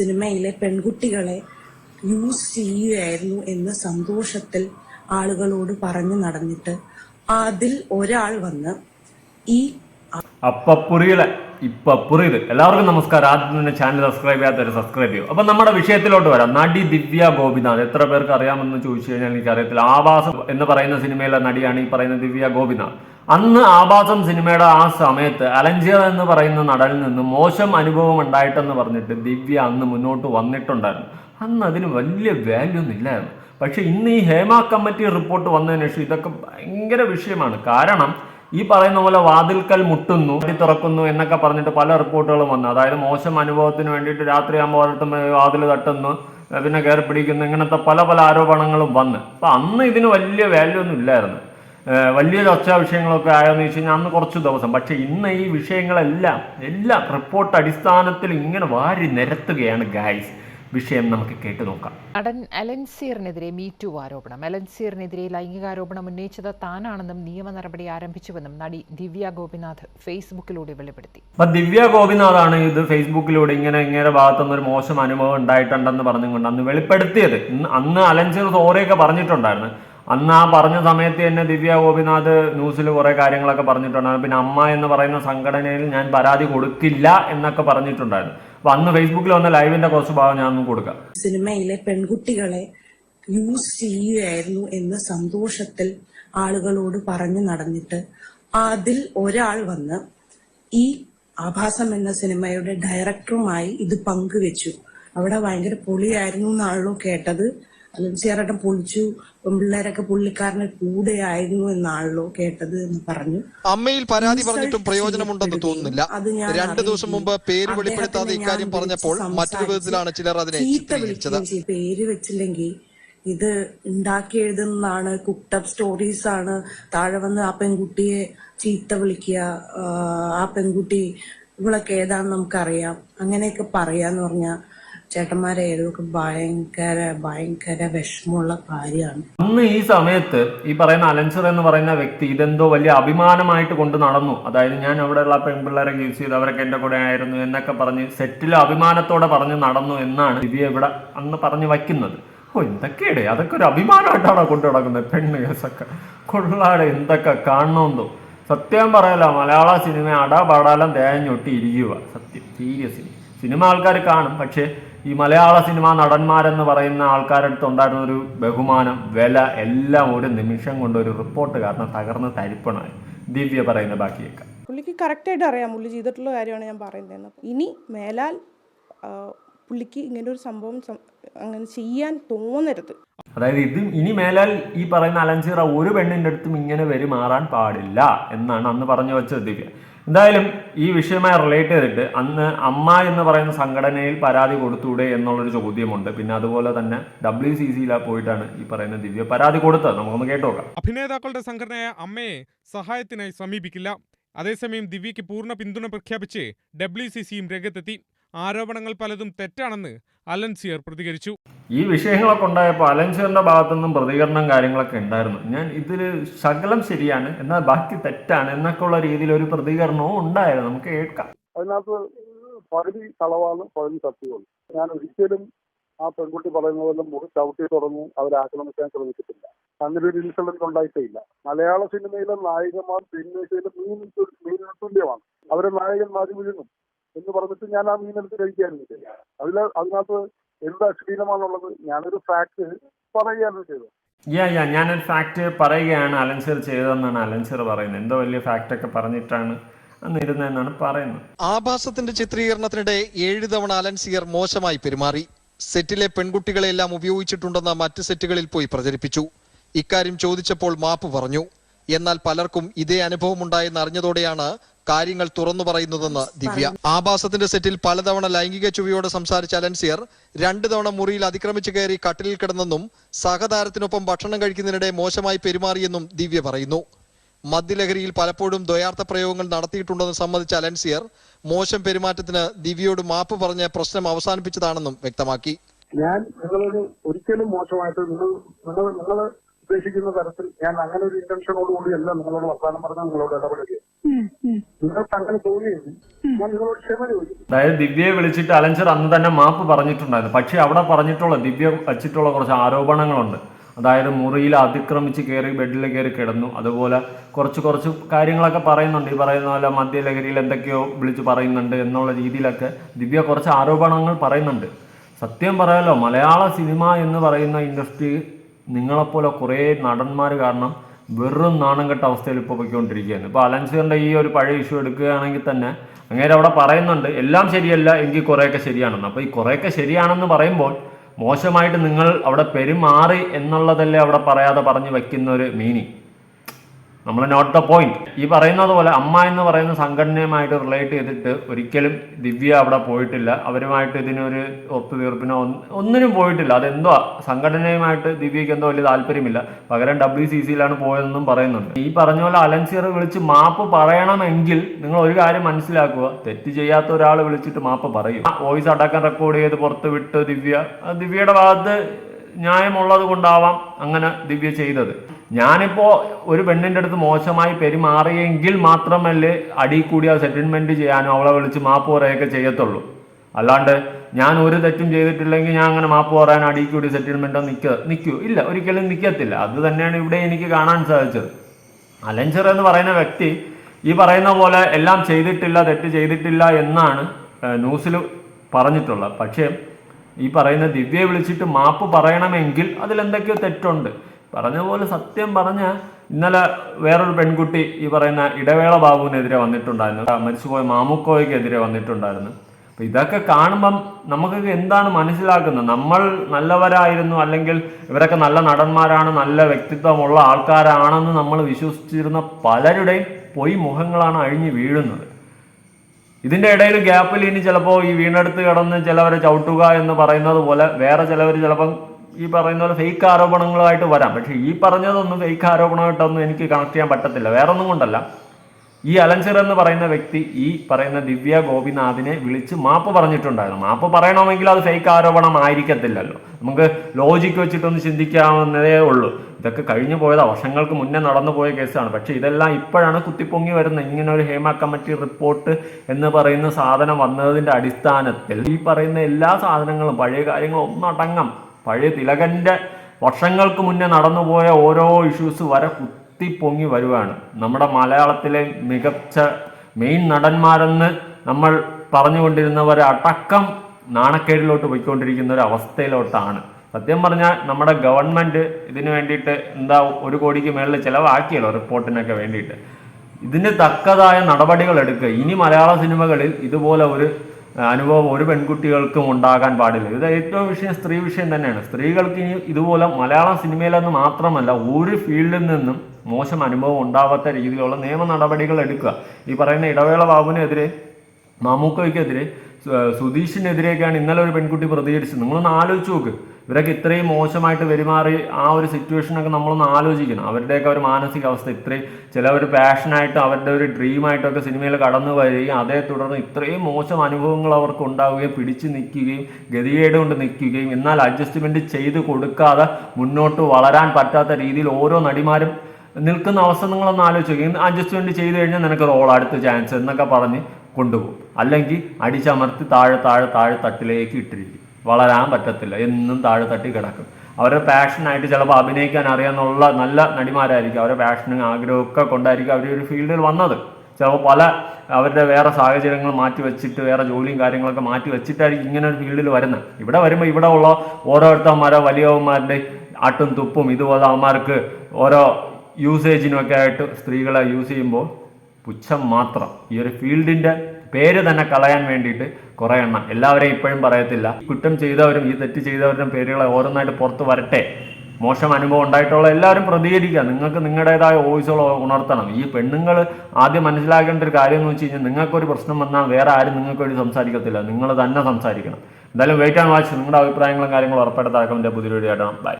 സിനിമയിലെ പെൺകുട്ടികളെ യൂസ് ചെയ്യുകയായിരുന്നു എന്ന് സന്തോഷത്തിൽ ആളുകളോട് പറഞ്ഞു നടന്നിട്ട് അതിൽ ഒരാൾ വന്ന് ഈ അപ്പപ്പുറിയിലെ ഇപ്പപ്പുറിയത് എല്ലാവർക്കും നമസ്കാരം. ആദ്യം തന്നെ ചാനൽ സബ്സ്ക്രൈബ് ചെയ്യാത്തവർ സബ്സ്ക്രൈബ് ചെയ്യും. അപ്പൊ നമ്മുടെ വിഷയത്തിലോട്ട് വരാം. നടി ദിവ്യ ഗോപിനാഥ്. എത്ര പേർക്ക് അറിയാമെന്ന് ചോദിച്ചു കഴിഞ്ഞാൽ എനിക്കറിയത്തില്ല. ആവാസം എന്ന് പറയുന്ന സിനിമയിലെ നടിയാണ് ഈ പറയുന്ന ദിവ്യ ഗോപിനാഥ്. അന്ന് ആഭാസം സിനിമയുടെ ആ സമയത്ത് അലഞ്ചിയർ എന്ന് പറയുന്ന നടനിൽ നിന്ന് മോശം അനുഭവം ഉണ്ടായിട്ടെന്ന് പറഞ്ഞിട്ട് ദിവ്യ അന്ന് മുന്നോട്ട് വന്നിട്ടുണ്ടായിരുന്നു. അന്ന് അതിന് വലിയ വാല്യൂ ഒന്നും ഇല്ലായിരുന്നു. പക്ഷെ ഇന്ന് ഈ ഹേമ കമ്മിറ്റി റിപ്പോർട്ട് വന്നതിന് ശേഷം ഇതൊക്കെ ഭയങ്കര വിഷയമാണ്. കാരണം ഈ പറയുന്ന പോലെ വാതിൽക്കൽ മുട്ടുന്നു അടി തുറക്കുന്നു എന്നൊക്കെ പറഞ്ഞിട്ട് പല റിപ്പോർട്ടുകളും വന്നു. അതായത് മോശം അനുഭവത്തിന് വേണ്ടിയിട്ട് രാത്രിയാകുമ്പോൾ ഓരോരുത്തർ വാതിൽ തട്ടുന്നു പിന്നെ കയറി പിടിക്കുന്നു ഇങ്ങനത്തെ പല പല ആരോപണങ്ങളും വന്ന്. അപ്പം അന്ന് ഇതിന് വലിയ വാല്യൂ ഒന്നും ഇല്ലായിരുന്നു. വലിയ ചർച്ചാ വിഷയങ്ങളൊക്കെ ആയെന്ന് വെച്ച് കഴിഞ്ഞാൽ അന്ന് കുറച്ച് ദിവസം. പക്ഷെ ഇന്ന് ഈ വിഷയങ്ങളെല്ലാം എല്ലാം റിപ്പോർട്ട് അടിസ്ഥാനത്തിൽ ഇങ്ങനെ വാരി നിരത്തുകയാണ് ഗായ്സ് വിഷയം നമുക്ക് കേട്ടു നോക്കാം. നടൻ അലൻസീറിനെതിരെ മീറ്റു ആരോപണം. അലൻസീറിനെതിരെ ലൈംഗികാരോപണം ഉന്നയിച്ചത് താനാണെന്നും നിയമ നടപടി ആരംഭിച്ചുവെന്നും നടി ദിവ്യ ഗോപിനാഥ് ഫേസ്ബുക്കിലൂടെ വെളിപ്പെടുത്തി. അപ്പൊ ദിവ്യ ഗോപിനാഥാണ് ഇത് ഫേസ്ബുക്കിലൂടെ ഇങ്ങനെ ഇങ്ങനെ ഭാഗത്തുനിന്ന് ഒരു മോശം അനുഭവം ഉണ്ടായിട്ടുണ്ടെന്ന് പറഞ്ഞുകൊണ്ട് അന്ന് വെളിപ്പെടുത്തിയത്. അന്ന് അലൻസീർ സോറിയൊക്കെ പറഞ്ഞിട്ടുണ്ടായിരുന്നു. അന്ന് ആ പറഞ്ഞ സമയത്ത് തന്നെ ദിവ്യ ഗോപിനാഥ് ന്യൂസിൽ കുറേ കാര്യങ്ങളൊക്കെ പറഞ്ഞിട്ടുണ്ടായിരുന്നു പിന്നെ അമ്മ എന്ന് പറയുന്ന സംഘടനയിൽ ഞാൻ പരാതി കൊടുക്കില്ല എന്നൊക്കെ പറഞ്ഞിട്ടുണ്ടായിരുന്നു. അപ്പൊ അന്ന് ഫേസ്ബുക്കിൽ വന്ന ലൈവിന്റെ കുറച്ച് ഭാഗം ഞാൻ കൊടുക്കാം. സിനിമയിലെ പെൺകുട്ടികളെ യൂസ് ചെയ്യുകയായിരുന്നു എന്ന് സന്തോഷത്തിൽ ആളുകളോട് പറഞ്ഞു നടന്നിട്ട് അതിൽ ഒരാൾ വന്ന് ഈ ആഭാസം എന്ന സിനിമയുടെ ഡയറക്ടറുമായി ഇത് പങ്കുവെച്ചു. അവിടെ ഭയങ്കര പൊളിയായിരുന്നു എന്നാണല്ലോ കേട്ടത്. അലൻസിയാറേട്ടൻ പൊളിച്ചു. പെൺപിള്ളേരൊക്കെ പുള്ളിക്കാരന് കൂടെയായിരുന്നു എന്നാണല്ലോ കേട്ടത് എന്ന് പറഞ്ഞു. അമ്മയിൽ പരാതി പറഞ്ഞിട്ടും പ്രയോജനമുണ്ടെന്ന് തോന്നുന്നില്ല. അത് ഞാൻ രണ്ടു ദിവസം മുമ്പ് പേര് വെളിപ്പെടുത്താതെ ഇക്കാര്യം പറഞ്ഞപ്പോൾ മറ്റൊരു വിധത്തിലാണ് ചിലർ അതിനെ ചിത്രീകരിച്ചത്. പേര് വെച്ചില്ലെങ്കിൽ ഇത് ഉണ്ടാക്കി എഴുതുന്നതാണ് കുക്ടപ്പ് സ്റ്റോറീസ് ആണ്. താഴെ വന്ന് ആ പെൺകുട്ടിയെ ചീത്ത വിളിക്കുക ആ, ആ പെൺകുട്ടി ഇവളൊക്കെ ഏതാണെന്ന് നമുക്കറിയാം. അങ്ങനെയൊക്കെ പറയാന്ന് പറഞ്ഞാൽ ചേട്ടന്മാരെ ഏതൊക്കെ ഭയങ്കര ഭയങ്കര വിഷമമുള്ള കാര്യമാണ്. അന്ന് ഈ സമയത്ത് ഈ പറയുന്ന അലൻസർ എന്ന് പറയുന്ന വ്യക്തി ഇതെന്തോ വലിയ അഭിമാനമായിട്ട് കൊണ്ട് നടന്നു. അതായത് ഞാൻ അവിടെയുള്ള പെൺപിള്ളേരെ യൂസ് ചെയ്ത് അവരൊക്കെ എന്റെ കൂടെ ആയിരുന്നു എന്നൊക്കെ പറഞ്ഞ് സെറ്റിൽ അഭിമാനത്തോടെ പറഞ്ഞ് നടന്നു എന്നാണ് ദിവ്യ ഇവിടെ അന്ന് പറഞ്ഞു വയ്ക്കുന്നത്. ഓ എന്തൊക്കെയുടെ? അതൊക്കെ ഒരു അഭിമാനമായിട്ടാണോ കൊണ്ടു നടക്കുന്നത്? പെണ്ണ് കേസൊക്കെ. കൊള്ളാടെ എന്തൊക്കെ കാണണമെന്നോ സത്യം പറയല മലയാള സിനിമ അടാപാടാലം തേഞ്ഞൊട്ടി ഇരിക്കുക സത്യം സീരിയസ്ലി സിനിമ ആൾക്കാർ കാണും. പക്ഷേ ഈ മലയാള സിനിമ നടന്മാരെന്ന് പറയുന്ന ആൾക്കാരുടെ അടുത്ത് ഉണ്ടായിരുന്ന ഒരു ബഹുമാനം വില എല്ലാം ഒരു നിമിഷം കൊണ്ട് ഒരു റിപ്പോർട്ട് കാരണം തകർന്ന് തരിപ്പണായി ദിവ്യ പറയുന്ന ബാക്കിയൊക്കെ. പുള്ളിക്ക് കറക്റ്റായിട്ട് അറിയാം. പുള്ളി ചെയ്തിട്ടുള്ള കാര്യമാണ് ഞാൻ പറയുന്നത് ഇനി മേലാൽ പുള്ളിക്ക് ഇങ്ങനെ ഒരു സംഭവം അങ്ങനെ ചെയ്യാൻ തോന്നരുത്. അതായത് ഇത് ഇനി മേലാൽ ഈ പറയുന്ന അലഞ്ചിറ ഒരു പെണ്ണിന്റെ അടുത്തും ഇങ്ങനെ പെരുമാറാൻ പാടില്ല എന്നാണ് അന്ന് പറഞ്ഞു വെച്ചത് ദിവ്യ. എന്തായാലും ഈ വിഷയമായി റിലേറ്റ് ചെയ്തിട്ട് അന്ന് അമ്മ എന്ന് പറയുന്ന സംഘടനയിൽ പരാതി കൊടുത്തൂടെ എന്നുള്ളൊരു ചോദ്യമുണ്ട്. പിന്നെ അതുപോലെ തന്നെ ഡബ്ല്യു സി സിയിൽ പോയിട്ടാണ് ഈ പറയുന്ന ദിവ്യ പരാതി കൊടുത്തത്. നമുക്കൊന്ന് കേട്ടോക്കാം. അഭിനേതാക്കളുടെ സംഘടനയായ അമ്മയെ സഹായത്തിനായി സമീപിക്കില്ല. അതേസമയം ദിവ്യയ്ക്ക് പൂർണ പിന്തുണ പ്രഖ്യാപിച്ച് ഡബ്ല്യു സി സിയും രംഗത്തെത്തി. ആരോപണങ്ങൾ പലതും തെറ്റാണെന്ന് അലൻസിയർ പ്രതികരിച്ചു. ഈ വിഷയങ്ങളൊക്കെ ഉണ്ടായപ്പോൾ അലൻസിയറിന്റെ ഭാഗത്തുനിന്നും പ്രതികരണം കാര്യങ്ങളൊക്കെ ഉണ്ടായിരുന്നു. ഞാൻ ഇതിൽ ശകലം ശരിയാണ് എന്നാൽ ബാക്കി തെറ്റാണ് എന്നൊക്കെ ഉള്ള രീതിയിൽ ഒരു പ്രതികരണവും ഉണ്ടായിരുന്നു. നമുക്ക് കേൾക്കാം. അതിനകത്ത് പകുതി കളവാണ് പകുതി സത്യമാണ്. ഞാൻ ഒരിക്കലും ആ പെൺകുട്ടി പറയുന്ന പോലെ മുറി ചവിട്ടി തുടങ്ങും അവരെ ആക്രമിക്കാൻ ശ്രമിച്ചിട്ടില്ല. അങ്ങനെ ഒരു ഇൻസിഡന്റ് ഉണ്ടായിട്ടില്ല മലയാള സിനിമയിലെ നായികമാർ സിനിമയിലെ മീൻ മീൻ മീനിന് തുല്യമാണ്. അവരെ നായകൻ മാറി വിഴുങ്ങും. എന്ന് പറഞ്ഞിട്ട് ഞാൻ ആ മീനെടുത്ത് കഴിക്കാനില്ല അതിൽ അതിനകത്ത് എന്ത് അശ്ലീലമാണുള്ളത് ഞാനൊരു ഫാക്ട് പറയുകയാണ് ചെയ്തത്. യാ യാ ഞാനൊരു ഫാക്ട് പറയുകയാണ് അലൻസർ ചെയ്തതെന്നാണ് അലൻസർ പറയുന്നത്. എന്തോ വലിയ ഫാക്ട് ഒക്കെ പറഞ്ഞിട്ടാണ് അന്നിരുന്നതെന്നാണ് പറയുന്നത്. ആഭാസത്തിന്റെ ചിത്രീകരണത്തിനിടെ ഏഴ് തവണ അലൻസിയർ മോശമായി പെരുമാറി. സെറ്റിലെ പെൺകുട്ടികളെല്ലാം ഉപയോഗിച്ചിട്ടുണ്ടെന്ന മറ്റ് സെറ്റുകളിൽ പോയി പ്രചരിപ്പിച്ചു. ഇക്കാര്യം ചോദിച്ചപ്പോൾ മാപ്പ് പറഞ്ഞു. എന്നാൽ പലർക്കും ഇതേ അനുഭവം ഉണ്ടായെന്ന് അറിഞ്ഞതോടെയാണ് കാര്യങ്ങൾ തുറന്നു പറയുന്നതെന്ന് ദിവ്യ. ആഭാസത്തിന്റെ സെറ്റിൽ പലതവണ ലൈംഗിക ചുവയോട് സംസാരിച്ച അലൻസിയർ രണ്ടു തവണ മുറിയിൽ അതിക്രമിച്ചു കയറി കട്ടിലിൽ കിടന്നെന്നും സഹതാരത്തിനൊപ്പം ഭക്ഷണം കഴിക്കുന്നതിനിടെ മോശമായി പെരുമാറിയെന്നും ദിവ്യ പറയുന്നു. മദ്യലഹരിയിൽ പലപ്പോഴും ദ്വയാർത്ഥ പ്രയോഗങ്ങൾ നടത്തിയിട്ടുണ്ടെന്ന് സംബന്ധിച്ച അലൻസിയർ മോശം പെരുമാറ്റത്തിന് ദിവ്യയോട് മാപ്പ് പറഞ്ഞ് പ്രശ്നം അവസാനിപ്പിച്ചതാണെന്നും വ്യക്തമാക്കി. ഞാൻ നിങ്ങളൊരു ഒരിക്കലും മോശമായിട്ട് നിങ്ങൾ നിങ്ങൾ നിങ്ങൾ ഉദ്ദേശിക്കുന്ന തരത്തിൽ ഞാൻ അങ്ങനെ ഒരു ഇന്റൻഷനോട് കൂടിയല്ല നിങ്ങളോട് വർത്തമാനം പറഞ്ഞാൽ നിങ്ങളോട് ഇടപെടുക. നിങ്ങൾക്ക് അങ്ങനെ തോന്നിയെങ്കിൽ ഞാൻ നിങ്ങളോട് ക്ഷമ ചോദിക്കും അതായത് ദിവ്യയെ വിളിച്ചിട്ട് അലഞ്ചർ അന്ന് തന്നെ മാപ്പ് പറഞ്ഞിട്ടുണ്ടായിരുന്നു. പക്ഷെ അവിടെ പറഞ്ഞിട്ടുള്ള ദിവ്യ വച്ചിട്ടുള്ള കുറച്ച് ആരോപണങ്ങളുണ്ട്. അതായത് മുറിയിൽ അതിക്രമിച്ച് കയറി ബെഡിൽ കയറി കിടന്നു. അതുപോലെ കുറച്ച് കുറച്ച് കാര്യങ്ങളൊക്കെ പറയുന്നുണ്ട്. ഈ പറയുന്ന പോലെ മദ്യലഹരിയിൽ എന്തൊക്കെയോ വിളിച്ച് പറയുന്നുണ്ട് എന്നുള്ള രീതിയിലൊക്കെ ദിവ്യ കുറച്ച് ആരോപണങ്ങൾ പറയുന്നുണ്ട്. സത്യം പറയാലോ മലയാള സിനിമ എന്ന് പറയുന്ന ഇൻഡസ്ട്രി നിങ്ങളെപ്പോലെ കുറേ നടന്മാർ കാരണം വെറും നാണം കെട്ട അവസ്ഥയിൽ ഇപ്പോൾ പോയിക്കൊണ്ടിരിക്കുകയാണ്. ഇപ്പോൾ അലൻസറിന്റെ ഈ ഒരു പഴയ ഇഷ്യൂ എടുക്കുകയാണെങ്കിൽ തന്നെ അങ്ങേരെ അവിടെ പറയുന്നുണ്ട് എല്ലാം ശരിയല്ല എങ്കിൽ കുറേയൊക്കെ ശരിയാണെന്ന്. അപ്പോൾ ഈ കുറേയൊക്കെ ശരിയാണെന്ന് പറയുമ്പോൾ മോശമായിട്ട് നിങ്ങൾ അവിടെ പെരുമാറി എന്നുള്ളതല്ലേ അവിടെ പറയാതെ പറഞ്ഞു വയ്ക്കുന്ന ഒരു മീനിങ് നമ്മൾ നോട്ട് ദ പോയിന്റ് ഈ പറയുന്നത് പോലെ അമ്മ എന്ന് പറയുന്ന സംഘടനയുമായിട്ട് റിലേറ്റ് ചെയ്തിട്ട് ഒരിക്കലും ദിവ്യ അവിടെ പോയിട്ടില്ല. അവരുമായിട്ട് ഇതിനൊരു ഒത്തുതീർപ്പിനോ ഒന്ന് ഒന്നിനും പോയിട്ടില്ല. അതെന്തോ സംഘടനയുമായിട്ട് ദിവ്യക്ക് എന്തോ വലിയ താല്പര്യമില്ല. പകരം ഡബ്ല്യു സി സിയിലാണ് പോയതെന്നും പറയുന്നുണ്ട്. ഈ പറഞ്ഞ പോലെ അലൻസിയർ വിളിച്ച് മാപ്പ് പറയണമെങ്കിൽ നിങ്ങൾ ഒരു കാര്യം മനസ്സിലാക്കുക. തെറ്റ് ചെയ്യാത്ത ഒരാൾ വിളിച്ചിട്ട് മാപ്പ് പറയും. വോയിസ് അടക്കം റെക്കോർഡ് ചെയ്ത് പുറത്ത് വിട്ട് ദിവ്യ ദിവ്യയുടെ ഭാഗത്ത് ന്യായമുള്ളത് കൊണ്ടാവാം അങ്ങനെ ദിവ്യ ചെയ്തത്. ഞാനിപ്പോ ഒരു പെണ്ണിന്റെ അടുത്ത് മോശമായി പെരുമാറിയെങ്കിൽ മാത്രമല്ലേ അടി കൂടി ആ സെറ്റിൽമെന്റ് ചെയ്യാനോ അവളെ വിളിച്ച് മാപ്പ് പറയുകയൊക്കെ ചെയ്യത്തുള്ളൂ. അല്ലാണ്ട് ഞാൻ ഒരു തെറ്റും ചെയ്തിട്ടില്ലെങ്കിൽ ഞാൻ അങ്ങനെ മാപ്പ് പറയാൻ അടി കൂടി സെറ്റിൽമെന്റോ നിൽക്ക നിൽക്കൂ ഇല്ല ഒരിക്കലും നിൽക്കത്തില്ല അത് തന്നെയാണ് ഇവിടെ എനിക്ക് കാണാൻ സാധിച്ചത്. അലഞ്ചർ എന്ന് പറയുന്ന വ്യക്തി ഈ പറയുന്ന പോലെ എല്ലാം ചെയ്തിട്ടില്ല തെറ്റ് ചെയ്തിട്ടില്ല എന്നാണ് ന്യൂസിൽ പറഞ്ഞിട്ടുള്ളത്. പക്ഷേ ഈ പറയുന്ന ദിവ്യയെ വിളിച്ചിട്ട് മാപ്പ് പറയണമെങ്കിൽ അതിലെന്തൊക്കെയോ തെറ്റുണ്ട്. പറഞ്ഞ പോലെ സത്യം പറഞ്ഞ ഇന്നലെ വേറൊരു പെൺകുട്ടി ഈ പറയുന്ന ഇടവേള ബാബുവിനെതിരെ വന്നിട്ടുണ്ടായിരുന്നു. മരിച്ചുപോയ മാമുക്കോയ്ക്കെതിരെ വന്നിട്ടുണ്ടായിരുന്നു. അപ്പൊ ഇതൊക്കെ കാണുമ്പം നമുക്കൊക്കെ എന്താണ് മനസ്സിലാക്കുന്നത്? നമ്മൾ നല്ലവരായിരുന്നു അല്ലെങ്കിൽ ഇവരൊക്കെ നല്ല നടന്മാരാണ് നല്ല വ്യക്തിത്വമുള്ള ആൾക്കാരാണെന്ന് നമ്മൾ വിശ്വസിച്ചിരുന്ന പലരുടെയും പൊയ് മുഖങ്ങളാണ് അഴിഞ്ഞു വീഴുന്നത്. ഇതിന്റെ ഇടയിൽ ഗ്യാപ്പിൽ ഇനി ചിലപ്പോൾ ഈ വീണെടുത്ത് കിടന്ന് ചിലവരെ ചവിട്ടുക എന്ന് പറയുന്നത് പോലെ വേറെ ചിലവർ ചിലപ്പം ഈ പറയുന്ന പോലെ ഫേക്ക് ആരോപണങ്ങളുമായിട്ട് വരാം. പക്ഷെ ഈ പറഞ്ഞതൊന്നും ഫേക്ക് ആരോപണമായിട്ടൊന്നും എനിക്ക് കണക്ട് ചെയ്യാൻ പറ്റത്തില്ല. വേറെ ഒന്നും കൊണ്ടല്ല. ഈ അലൻസിർ എന്ന് പറയുന്ന വ്യക്തി ഈ പറയുന്ന ദിവ്യ ഗോപിനാഥിനെ വിളിച്ച് മാപ്പ് പറഞ്ഞിട്ടുണ്ടായിരുന്നു. മാപ്പ് പറയണമെങ്കിൽ അത് ഫേക്ക് ആരോപണം ആയിരിക്കത്തില്ലല്ലോ. നമുക്ക് ലോജിക്ക് വെച്ചിട്ടൊന്ന് ചിന്തിക്കാവുന്നതേ ഉള്ളൂ. ഇതൊക്കെ കഴിഞ്ഞു പോയത് വർഷങ്ങൾക്ക് മുന്നേ നടന്നു പോയ കേസാണ്. പക്ഷേ ഇതെല്ലാം ഇപ്പോഴാണ് കുത്തിപ്പൊങ്ങി വരുന്നത്. ഇങ്ങനെ ഒരു ഹേമ കമ്മിറ്റി റിപ്പോർട്ട് എന്ന് പറയുന്ന സാധനം വന്നതിന്റെ അടിസ്ഥാനത്തിൽ ഈ പറയുന്ന എല്ലാ സാധനങ്ങളും പഴയ കാര്യങ്ങളും ഒന്നടങ്കം പഴയ തിലകന്റെ വർഷങ്ങൾക്ക് മുന്നേ നടന്നുപോയ ഓരോ ഇഷ്യൂസ് വരെ കുത്തിപ്പൊങ്ങി വരുവാണ്. നമ്മുടെ മലയാളത്തിലെ മികച്ച മെയിൻ നടന്മാരെന്ന് നമ്മൾ പറഞ്ഞുകൊണ്ടിരുന്നവർ അടക്കം നാണക്കേടിലോട്ട് പോയിക്കൊണ്ടിരിക്കുന്ന ഒരു അവസ്ഥയിലോട്ടാണ്. സത്യം പറഞ്ഞാൽ നമ്മുടെ ഗവൺമെന്റ് ഇതിന് വേണ്ടിയിട്ട് എന്താ ഒരു കോടിക്ക് മേളിൽ ചിലവാക്കിയല്ലോ റിപ്പോർട്ടിനൊക്കെ വേണ്ടിയിട്ട്. ഇതിന് തക്കതായ നടപടികൾ എടുക്കുക. ഇനി മലയാള സിനിമകളിൽ ഇതുപോലെ ഒരു അനുഭവം ഒരു പെൺകുട്ടികൾക്കും ഉണ്ടാകാൻ പാടില്ല. ഇത് ഏറ്റവും വിഷയം സ്ത്രീ വിഷയം തന്നെയാണ്. സ്ത്രീകൾക്ക് ഇനി ഇതുപോലെ മലയാള സിനിമയിലെന്ന് മാത്രമല്ല ഒരു ഫീൽഡിൽ നിന്നും മോശം അനുഭവം ഉണ്ടാവാത്ത രീതിയിലുള്ള നിയമ നടപടികൾ എടുക്കുക. ഈ പറയുന്ന ഇടവേള ബാബുവിനെതിരെ മാമൂക്കോയ്ക്കെതിരെ സുധീഷിനെതിരെയൊക്കെയാണ് ഇന്നലെ ഒരു പെൺകുട്ടി പ്രതികരിച്ചത്. നിങ്ങളൊന്ന് ആലോചിച്ച് നോക്ക്. ഇവരൊക്കെ ഇത്രയും മോശമായിട്ട് പെരുമാറി ആ ഒരു സിറ്റുവേഷനൊക്കെ നമ്മളൊന്ന് ആലോചിക്കണം. അവരുടെയൊക്കെ ഒരു മാനസികാവസ്ഥ ഇത്രയും ചിലവർ പാഷനായിട്ട് അവരുടെ ഒരു ഡ്രീമായിട്ടൊക്കെ സിനിമയിൽ കടന്നു വരികയും അതേ തുടർന്ന് ഇത്രയും മോശം അനുഭവങ്ങൾ അവർക്ക് ഉണ്ടാവുകയും പിടിച്ചു നിൽക്കുകയും ഗതികേട് കൊണ്ട് നിൽക്കുകയും എന്നാൽ അഡ്ജസ്റ്റ്മെന്റ് ചെയ്ത് കൊടുക്കാതെ മുന്നോട്ട് വളരാൻ പറ്റാത്ത രീതിയിൽ ഓരോ നടിമാരും നിൽക്കുന്ന അവസ്ഥ നിങ്ങളൊന്ന് ആലോചിക്കുകയും അഡ്ജസ്റ്റ്മെന്റ് ചെയ്ത് കഴിഞ്ഞാൽ നിനക്ക് റോൾ അടുത്ത ചാൻസ് എന്നൊക്കെ പറഞ്ഞ് കൊണ്ടുപോകും. അല്ലെങ്കിൽ അടിച്ചമർത്തി താഴെ താഴെ താഴെ തട്ടിലേക്ക് ഇട്ടിരിക്കും. വളരാൻ പറ്റത്തില്ല. എന്നും താഴെ തട്ടി കിടക്കും. അവരുടെ പാഷനായിട്ട് ചിലപ്പോൾ അഭിനയിക്കാൻ അറിയാമെന്നുള്ള നല്ല നടിമാരായിരിക്കും. അവരുടെ പാഷനും ആഗ്രഹമൊക്കെ കൊണ്ടായിരിക്കും അവർ ഒരു ഫീൽഡിൽ വന്നത്. ചിലപ്പോൾ പല അവരുടെ വേറെ സാഹചര്യങ്ങൾ മാറ്റി വെച്ചിട്ട് വേറെ ജോലിയും കാര്യങ്ങളൊക്കെ മാറ്റി വെച്ചിട്ടായിരിക്കും ഇങ്ങനെ ഒരു ഫീൽഡിൽ വരുന്നത്. ഇവിടെ വരുമ്പോൾ ഇവിടെ ഉള്ള ഓരോരുത്തന്മാരെ വലിയവന്മാരുടെ അട്ടും തുപ്പും ഇതുപോലെ അവന്മാർക്ക് ഓരോ യൂസേജിനൊക്കെ ആയിട്ട് സ്ത്രീകളെ യൂസ് ചെയ്യുമ്പോൾ പുച്ഛം മാത്രം. ഈ ഒരു ഫീൽഡിന്റെ പേര് തന്നെ കളയാൻ വേണ്ടിയിട്ട് കുറേ എണ്ണം. എല്ലാവരെയും ഇപ്പോഴും പറയത്തില്ല. കുറ്റം ചെയ്തവരും ഈ തെറ്റ് ചെയ്തവരുടെ പേരുകളെ ഓരോന്നായിട്ട് പുറത്ത് വരട്ടെ. മോശം അനുഭവം ഉണ്ടായിട്ടുള്ള എല്ലാവരും പ്രതികരിക്കുക. നിങ്ങൾക്ക് നിങ്ങളുടേതായ വോയിസുകൾ ഉണർത്തണം. ഈ പെണ്ണുങ്ങൾ ആദ്യം മനസ്സിലാക്കേണ്ട ഒരു കാര്യം എന്ന് വെച്ച് കഴിഞ്ഞാൽ നിങ്ങൾക്കൊരു പ്രശ്നം വന്നാൽ വേറെ ആരും നിങ്ങൾക്ക് വേണ്ടി സംസാരിക്കത്തില്ല. നിങ്ങൾ തന്നെ സംസാരിക്കണം. എന്തായാലും വെയിറ്റ് ആൻഡ് വാച്ച് നിങ്ങളുടെ അഭിപ്രായങ്ങളും കാര്യങ്ങളും ഉറപ്പെടുത്താക്കും എന്റെ പുതിയ വീഡിയോ ബൈ